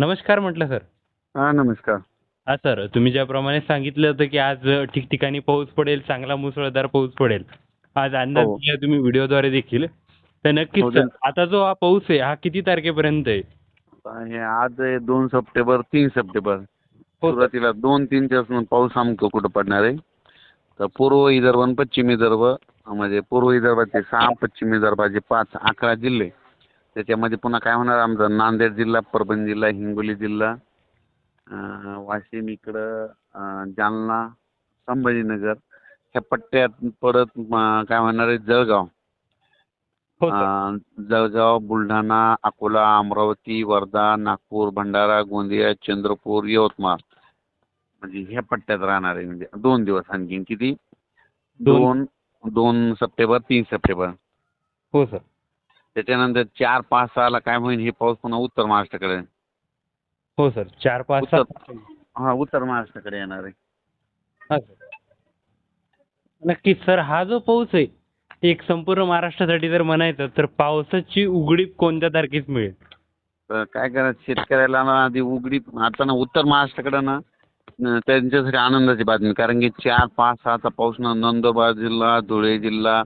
नमस्कार म्हटलं सर. हा नमस्कार. हा सर तुम्ही ज्याप्रमाणे सांगितलं होतं की आज ठिकठिकाणी पाऊस पडेल चांगला मुसळधार पाऊस पडेल. आज अंदाज हो. दिला तुम्ही व्हिडिओद्वारे देखील. तर नक्कीच हो, सर ते- आता जो हा पाऊस आहे हा किती तारखेपर्यंत आहे? हे आज आहे दोन सप्टेंबर तीन सप्टेंबर. हो सर. सुरुवातीला दोन तीन दिवस पाऊस आमचं कुठं पडणार आहे? तर पूर्व विदर्भ आणि पश्चिम विदर्भ म्हणजे पूर्व विदर्भाचे सहा पश्चिम विदर्भाचे पाच अकरा जिल्हे. त्याच्यामध्ये पुन्हा काय होणार? आमचं नांदेड जिल्हा परभणी जिल्हा हिंगोली जिल्हा वाशिम इकडं जालना संभाजीनगर ह्या पट्ट्यात परत काय होणार आहे? जळगाव. हो जळगाव बुलढाणा अकोला अमरावती वर्धा नागपूर भंडारा गोंदिया चंद्रपूर यवतमाळ. म्हणजे ह्या पट्ट्यात राहणार आहे. म्हणजे दोन दिवस आणखीन किती? दोन- दोन दोन सप्टेंबर तीन सप्टेंबर. हो सर. त्याच्यानंतर चार पाच सहाला काय होईल हे पाऊस पुन्हा उत्तर महाराष्ट्राकडे. हो सर चार पाच उत्तर सात हा उत्तर महाराष्ट्राकडे येणार आहे. हा सर. नक्कीच सर हा जो पाऊस आहे एक संपूर्ण महाराष्ट्रासाठी जर म्हणायचं तर पावसाची उघडीप कोणत्या तारखेस मिळेल? तर काय करायचं शेतकऱ्याला ना आधी उघडी आता ना उत्तर महाराष्ट्राकडे ना न- त्यांच्यासाठी आनंदाची बातमी कारण की चार पाच सहाचा पाऊस ना नंदुरबार जिल्हा धुळे जिल्हा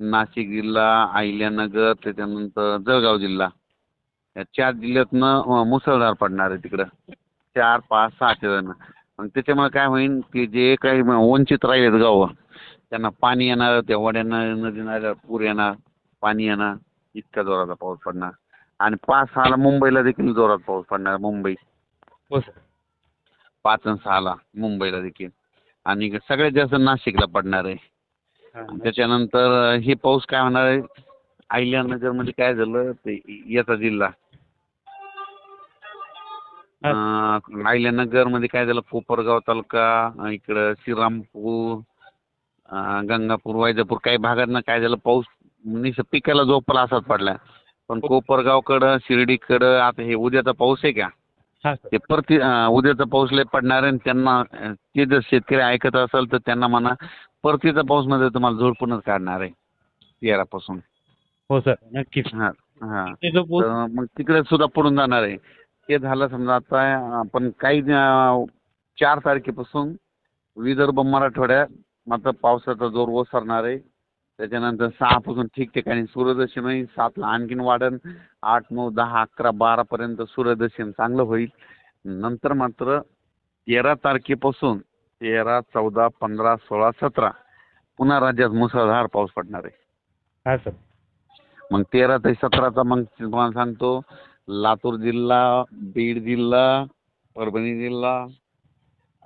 नाशिक जिल्हा अहिल्यानगर त्याच्यानंतर जळगाव जिल्हा. या चार जिल्ह्यातनं मुसळधार पडणार आहे तिकडं. चार पाच सहाच्या जण. मग त्याच्यामुळे काय होईल की जे काही वंचित राहिलेत गाव त्यांना पाणी येणार त्या वड्यांना नदी नाल्या पूर येणार पाणी येणार इतका जोराचा पाऊस पडणार. आणि पाच सहाला मुंबईला देखील जोरात पाऊस पडणार मुंबई. पाच आणि सहाला मुंबईला देखील. आणि सगळ्यात जास्त नाशिकला पडणार आहे. त्याच्यानंतर हे पाऊस काय होणार आहे? अहिल्यानगरमध्ये काय झालं? ते याचा जिल्हा. अहिल्यानगरमध्ये काय झालं? कोपरगाव तालुका इकडं श्रीरामपूर गंगापूर वैजापूर काही भागातनं काय झालं? पाऊस निस पिकाला झोपला असाच पडला. पण कोपरगावकडं शिर्डीकडं आता हे उद्याचा पाऊस आहे का? हा. ते परती उद्याचा पाऊस लय पडणार आहे आणि त्यांना ते जर शेतकरी ऐकत असेल तर त्यांना म्हणा परतीचा पाऊसमध्ये तुम्हाला झोडपूनच काढणार आहे तेरापासून हो सर. नक्कीच. हा हा. तर मग तिकडे सुद्धा पडून जाणार आहे. ते झालं समजा आता आपण काही अं, चार तारखेपासून विदर्भ मराठवाड्यात मात्र पावसाचा जोर ओसरणार आहे. त्याच्यानंतर सहापासून ठिकठिकाणी सूर्यदर्शन सातला आणखीन वाढन. आठ नऊ दहा अकरा बारापर्यंत सूर्यदर्शन चांगलं होईल. नंतर मात्र तेरा तारखेपासून तेरा चौदा पंधरा सोळा सतरा. पुन्हा राज्यात मुसळधार पाऊस पडणार आहे. हा सर. मग तेरा ते सतराचा मग तुम्हाला सांगतो लातूर जिल्हा बीड जिल्हा परभणी जिल्हा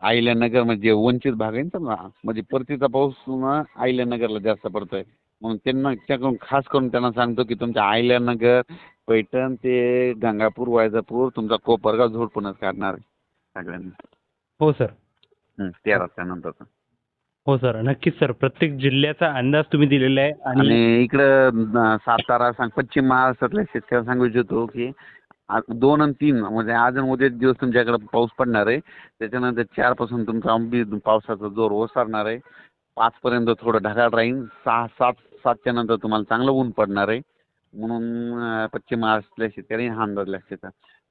अहिल्यानगर म्हणजे वंचित भाग आहे ना म्हणजे परतीचा पाऊस ना अहिल्यानगरला जास्त पडतोय. म्हणून त्यांना त्याकडून खास करून त्यांना सांगतो की तुमच्या अहिल्यानगर पैठण ते गंगापूर वैजापूर तुमचा कोपरगाव झोडपूनच काढणार आहे सगळ्यांना. हो सर. हं, तेराच्या नंतरचा हो सर. नक्कीच सर. प्रत्येक जिल्ह्याचा अंदाज तुम्ही दिलेला आहे आणि इकडं सातारा सांग पश्चिम महाराष्ट्रातल्या शेतकऱ्यांना सांगू इच्छितो की दोन आणि तीन म्हणजे आज आणि उद्या दिवस तुमच्याकडे पाऊस पडणार आहे. त्याच्यानंतर चारपासून तुमचा अंबी पावसाचा जोर ओसरणार आहे. पाच पर्यंत थोडं ढगाळ राहील सहा सात सातच्या नंतर तुम्हाला चांगलं ऊन पडणार आहे. म्हणून पश्चिम महाराष्ट्रातल्या शेतकरी हा अंदाज लक्षात.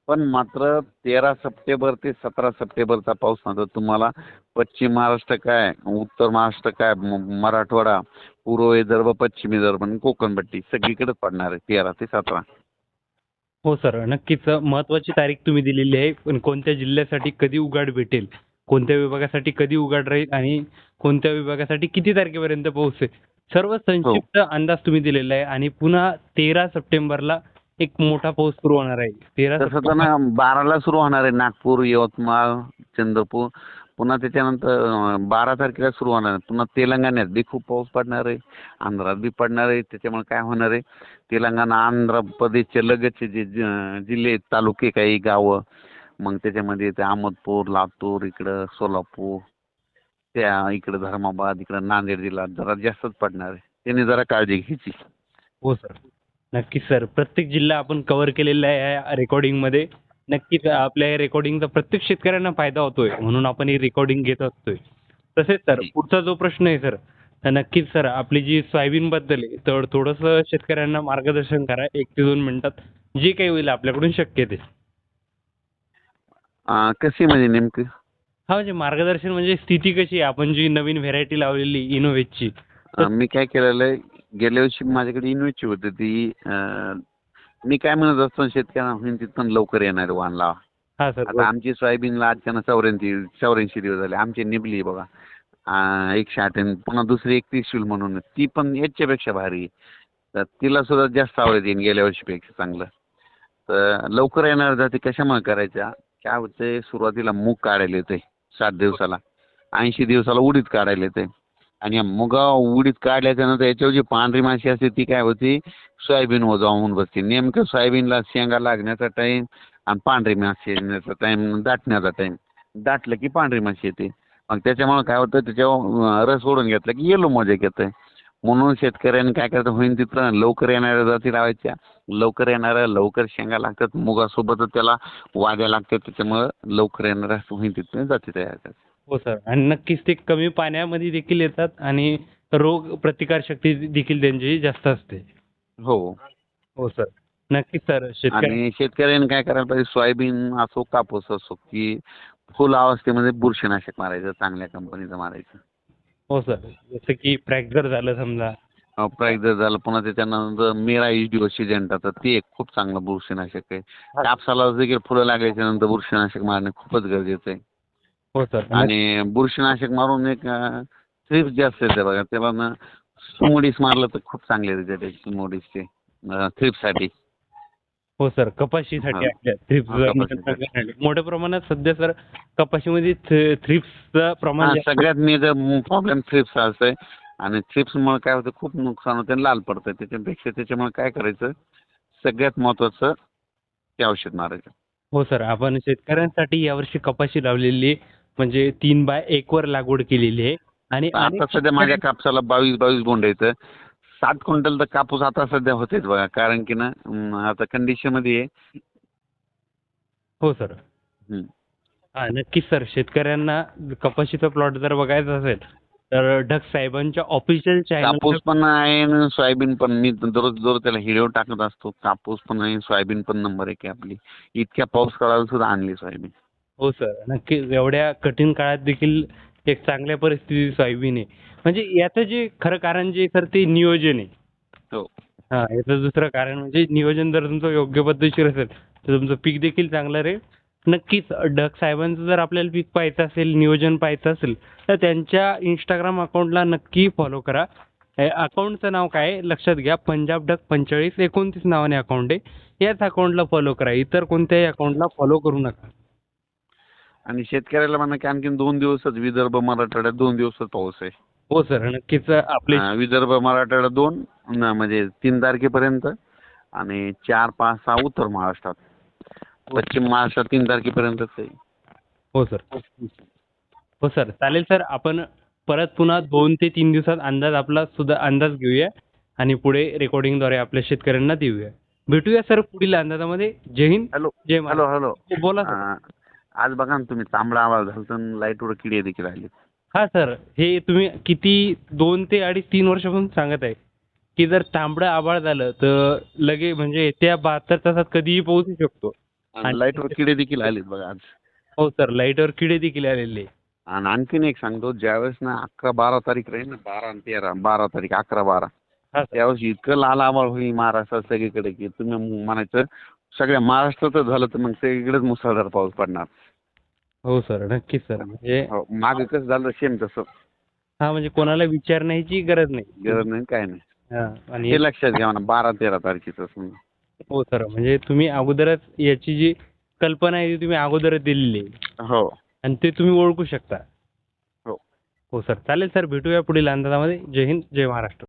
पण मात्र तेरा सप्टेंबर ते सतरा सप्टेंबरचा पाऊस मात्र तुम्हाला. पश्चिम महाराष्ट्र काय उत्तर महाराष्ट्र काय मराठवाडा पूर्व विदर्भ पश्चिम विदर्भ आणि कोकणपट्टी सगळीकडेच पडणार आहे तेरा ते सतरा. हो सर नक्कीच महत्वाची तारीख तुम्ही दिलेली आहे. पण कोणत्या जिल्ह्यासाठी कधी उघाड भेटेल कोणत्या विभागासाठी कधी उघाड राहील आणि कोणत्या विभागासाठी किती तारखेपर्यंत पाऊस आहे सर्व संक्षिप्त अंदाज तुम्ही दिलेला आहे. आणि पुन्हा तेरा सप्टेंबरला एक मोठा पाऊस सुरू होणार आहे. तेरा तसं तर ना बाराला सुरू होणार आहे. नागपूर यवतमाळ चंद्रपूर. पुन्हा त्याच्यानंतर बारा तारखेला सुरू होणार आहे. पुन्हा तेलंगणात बी खूप पाऊस पडणार आहे. आंध्रात बी पडणार आहे. त्याच्यामुळे काय होणार आहे? तेलंगणा आंध्र प्रदेशचे लगतचे जे ज- जिल्हे आहेत, तालुके काही गावं मग त्याच्यामध्ये ते अहमदपूर लातूर इकडं सोलापूर त्या इकडं धर्माबाद इकडं नांदेड जिल्हा जरा जास्तच पडणार आहे. त्याने जरा काळजी घ्यायची. हो सर. नक्कीच सर प्रत्येक जिल्हा आपण कव्हर केलेला आहे या रेकॉर्डिंगमध्ये नक्कीच आपल्या या रेकॉर्डिंगचा प्रत्येक शेतकऱ्यांना फायदा होतोय म्हणून आपण ही रेकॉर्डिंग घेत असतोय. तसेच सर पुढचा जो प्रश्न आहे सर तर नक्कीच सर आपली जी सोयाबीनबद्दल आहे तर थोडंसं शेतकऱ्यांना मार्गदर्शन करा एक ते दोन मिनिटात. जे काही होईल आपल्याकडून शक्य ते. अं, कशी म्हणजे नेमकं? हा म्हणजे मार्गदर्शन म्हणजे स्थिती कशी आहे? आपण जी नवीन व्हेरायटी लावलेली इनोव्हेजची अं, मी काय केलेलं आहे? गेल्या वर्षी माझ्याकडे इन्व्हेस्टची होती. ती अं, मी काय म्हणत असतो शेतकऱ्यांना होईन तिथून लवकर येणार वाहन लावा. हा सर. आता आमची सोयाबीनला अचानक चौऱ्याऐंशी चौऱ्याऐंशी दिवस झाले. आमची निबली बघा. अं, एकशे आठ आणि पुन्हा दुसरी एकतीस शिल म्हणून. ती पण याच्यापेक्षा भारी आहे. तर तिला सुद्धा जास्त आवडत येईन गेल्या वर्षीपेक्षा चांगलं. तर लवकर येणार जाती कशामुळे करायच्या? काय होतंय सुरुवातीला मूग काढायला येते सात दिवसाला. ऐंशी दिवसाला उडीद काढायला येते आणि मुगा उडीत काढल्याच्या नंतर याच्यावर जी पांढरी माशी असते ती काय होती? सोयाबीन जाऊन बसते. नेमकं सोयाबीनला शेंगा लागण्याचा टाईम आणि पांढरी माशी येण्याचा टाईम दाटण्याचा टाईम दाटलं की पांढरी माशी येते. मग त्याच्यामुळे काय होतं? त्याच्यावर रस ओढून घेतला की येलो मजा येते. म्हणून शेतकऱ्यांनी काय करतं? होईन तिथं लवकर येणाऱ्या जाती लावायच्या. लवकर येणाऱ्या लवकर शेंगा लागतात. मुगासोबतच त्याला वाद्या लागतात. त्याच्यामुळं लवकर येणाऱ्या होईन तिथं जाती तयार करतात. हो सर आणि नक्कीच ते कमी पाण्यामध्ये देखील येतात आणि रोग प्रतिकारशक्ती देखील त्यांची जास्त असते. हो. हो सर नक्कीच सर शेतकरी आणि शेतकऱ्यांनी काय करायला पाहिजे? सोयाबीन असो कापूस असो की फुल अवस्थेमध्ये बुरशीनाशक मारायचं चांगल्या कंपनीचं मारायचं. हो सर जसं की फ्रॅक्चर झालं समजा. प्राईस जर झालं. पुन्हा त्याच्यानंतर मेरा एच डी तर ते एक खूप चांगलं बुरशीनाशक आहे. कापसाला देखील फुलं लागायच्या नंतर बुरशीनाशक मारणे खूपच गरजेचं आहे. हो सर. आणि बुरशीनाशक मारून एक थ्रिप्स जास्त येते बघा तेव्हा ना सुमोडीस मारलं तर खूप चांगले रिझल्ट आहे सुमोडीसचे थ्रिप्ससाठी हो सर. कपाशीसाठी. आपल्या थ्रिप्स. मोठ्या प्रमाणात सध्या सर कपाशीमध्ये थ्रिप्सचं प्रमाण सगळ्यात मेजर प्रॉब्लेम थ्रिप्स असतंय आणि थ्रिप्समुळे काय होतं खूप नुकसान होतं आणि लाल पडतं. त्याच्यापेक्षा त्याच्यामुळे काय करायचं सगळ्यात महत्वाचं ते औषध मारायचं. हो सर. आपण शेतकऱ्यांसाठी यावर्षी कपाशी लावलेली. म्हणजे तीन बाय एक वर लागवड केलेली आहे. आणि आता सध्या माझ्या कापसाला बावीस बावीस बोंड येतं सात क्विंटल तर कापूस आता सध्या होतेच बघा कारण की ना आता कंडिशनमध्ये आहे. हो सर नक्कीच सर शेतकऱ्यांना कपाशीचा प्लॉट जर बघायचा असेल तर ढग साहेबांच्या ऑफिशियल चॅनल कापूस पण आहे सोयाबीन पण. मी दररोज दररोज त्याला हिडिओ टाकत असतो. कापूस पण आहे सोयाबीन पण नंबर आहे आपली. इतक्या पाऊस काळाला सुद्धा आणली सोयाबीन. हो सर नक्कीच एवढ्या कठीण काळात देखील एक चांगल्या परिस्थितीत सोयाबीन आहे. म्हणजे याचं जे खरं कारण जे सर ते नियोजन आहे. हो. हा याचं दुसरं कारण म्हणजे नियोजन जर तुमचं योग्य पद्धतीशीर असेल तर तुमचं पीक देखील चांगलं राहील. नक्कीच ढग साहेबांचं जर आपल्याला पीक पाहायचं असेल नियोजन पाहायचं असेल तर त्यांच्या इंस्टाग्राम अकाउंटला नक्की फॉलो करा. अकाउंटचं नाव काय आहे? लक्षात घ्या. पंजाब ढग पंचेचाळीस एकोणतीस नावाने अकाउंट आहे. याच अकाउंटला फॉलो करा. इतर कोणत्याही अकाउंटला फॉलो करू नका. आणि शेतकऱ्याला म्हणा की आणखीन दोन दिवसच विदर्भ मराठवाड्यात दोन दिवसच पाऊस आहे. हो सर नक्कीच आपले विदर्भ मराठवाड्यात दोन न, म्हणजे तीन तारखेपर्यंत आणि चार पाच सहा उत्तर महाराष्ट्रात. पश्चिम महाराष्ट्रात तीन तारखेपर्यंतच आहे. हो सर. हो सर चालेल सर आपण परत पुन्हा दोन ते तीन दिवसात अंदाज आपला सुद्धा अंदाज घेऊया आणि पुढे रेकॉर्डिंगद्वारे आपल्या शेतकऱ्यांना देऊया. भेटूया सर पुढील अंदाजामध्ये. जय हिंद. हॅलो. जय हॅलो हॅलो. बोला सर. अं, आज बघा ना तुम्ही तांबडा आवाज झाला तर लाईटवर किडे देखील आले हा सर हे तुम्ही किती दोन ते अडीच तीन वर्षापासून सांगत आहे. की जर तांबडं आभाळ झालं तर लगे म्हणजे त्या बहात्तर तासात कधीही पोहोचू शकतो. आणि- लाईटवर किडे देखील आलेत बघा आज. हो सर लाईटवर किडे देखील आलेले. आणि आणखीन एक सांगतो ज्यावेळेस ना अकरा बारा तारीख राहील ना बारा आणि तेरा बारा तारीख अकरा बारा. हा सर त्यावेळेस इतकं लाल आभाळ होईल महाराष्ट्रात सगळीकडे की तुम्ही म्हणायचं सगळ्या महाराष्ट्रातच झालं तर मग सगळीकडेच मुसळधार पाऊस पडणार. हो सर नक्कीच सर. म्हणजे हो मागे कसं झालं सेम तसं. हा म्हणजे कोणाला विचारण्याची गरज नाही. गरज नाही काय नाही. हा आणि हे लक्षात घ्या ना बारा तेरा तारखेचं समजा. हो सर म्हणजे तुम्ही अगोदरच याची जी कल्पना आहे ती तुम्ही अगोदरच दिलेली आहे. हो. आणि ते तुम्ही ओळखू शकता. हो. हो सर चालेल सर भेटूया पुढील अंदाजामध्ये. जय हिंद जय महाराष्ट्र.